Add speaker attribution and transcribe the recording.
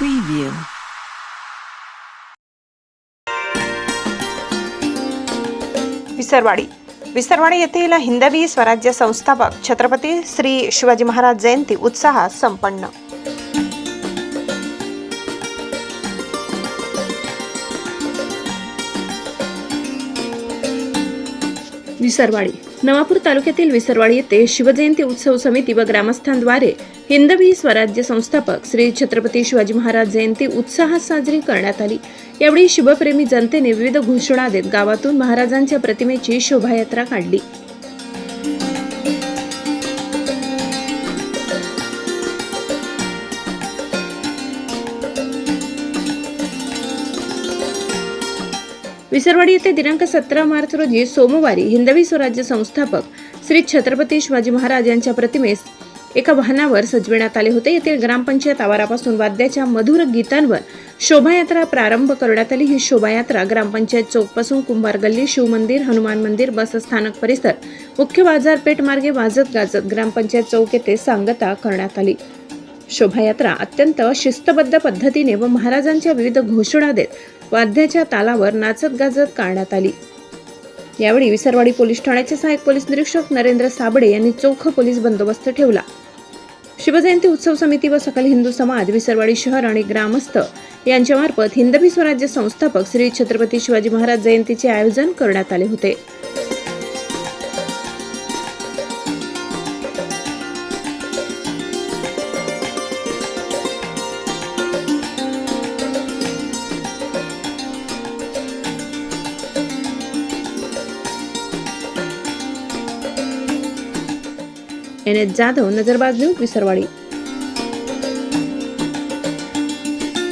Speaker 1: Preview. Visarwadi. Visarwadi येथील हिंदवी स्वराज्य संस्थापक छत्रपती श्री शिवाजी महाराज जयंती उत्साहात संपन्न. विसरवाडी. नवापूर तालुक्यातील विसरवाडी येथे शिवजयंती उत्सव समिती व ग्रामस्थांद्वारे हिंदवी स्वराज्य संस्थापक श्री छत्रपती शिवाजी महाराज जयंती उत्साहात साजरी करण्यात आली. यावेळी शिवप्रेमी जनतेने विविध घोषणा देत गावातून महाराजांच्या प्रतिमेची शोभायात्रा काढली. विसरवाडी येथे दिनांक सतरा मार्च रोजी सोमवारी हिंदवी स्वराज्य संस्थापक श्री छत्रपती शिवाजी महाराज यांच्या प्रतिमेस एका वाहनावर सजविण्यात आले होते. येथील ग्रामपंचायत आवारापासून वाद्याच्या मधुर गीतांवर शोभायात्रा प्रारंभ करण्यात आली. ही शोभायात्रा ग्रामपंचायत चौकपासून कुंभार गल्ली शिवमंदिर हनुमान मंदिर बस स्थानक परिसर मुख्य बाजारपेठ मार्गे वाजत गाजत ग्रामपंचायत चौक येथे सांगता करण्यात आली. शोभायात्रा अत्यंत शिस्तबद्ध पद्धतीने व महाराजांच्या विविध घोषणा देत वाद्याच्या तालावर नाचत गाजत काढण्यात आली. यावेळी विसरवाडी पोलीस ठाण्याचे सहाय्यक पोलीस निरीक्षक नरेंद्र साबडे यांनी चोख पोलीस बंदोबस्त ठेवला. शिवजयंती उत्सव समिती व सकल हिंदू समाज विसरवाडी शहर आणि ग्रामस्थ यांच्यामार्फत हिंदवी स्वराज्य संस्थापक श्री छत्रपती शिवाजी महाराज जयंतीचे आयोजन करण्यात आले होते. N S Jadhav नजरबाज news Visarwadi.